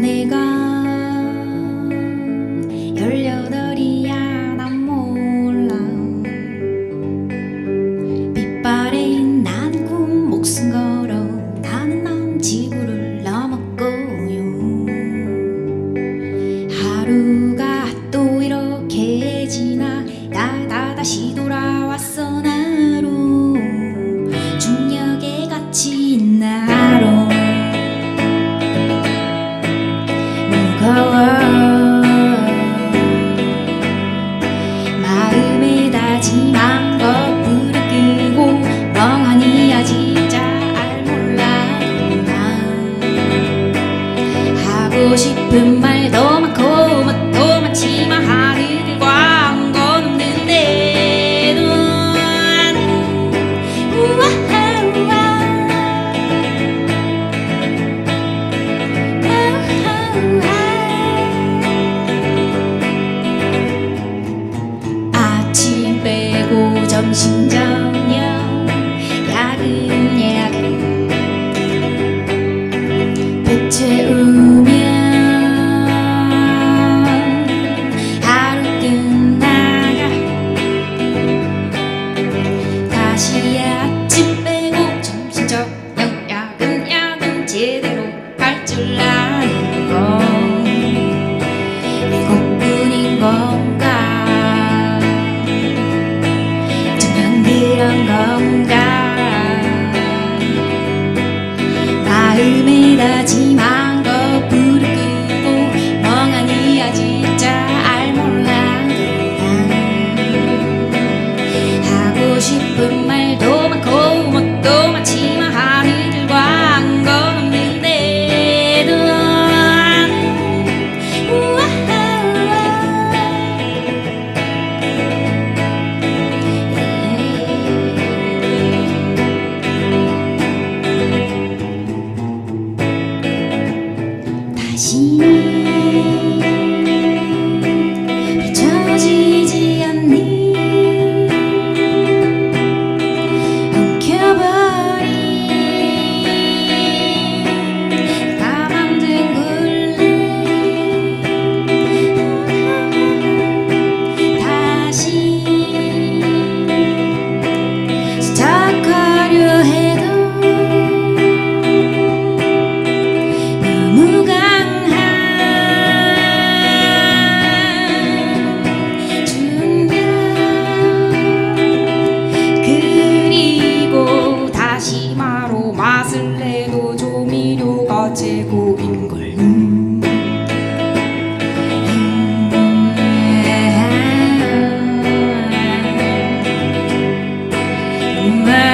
내가 하고 싶은 말 더 많고 더 많지만 하늘과 한 건 없는데 너는 우아하 우아 아침 빼고 점심 전 나는 건 이것뿐인 건 心。 제보인걸 음. 음.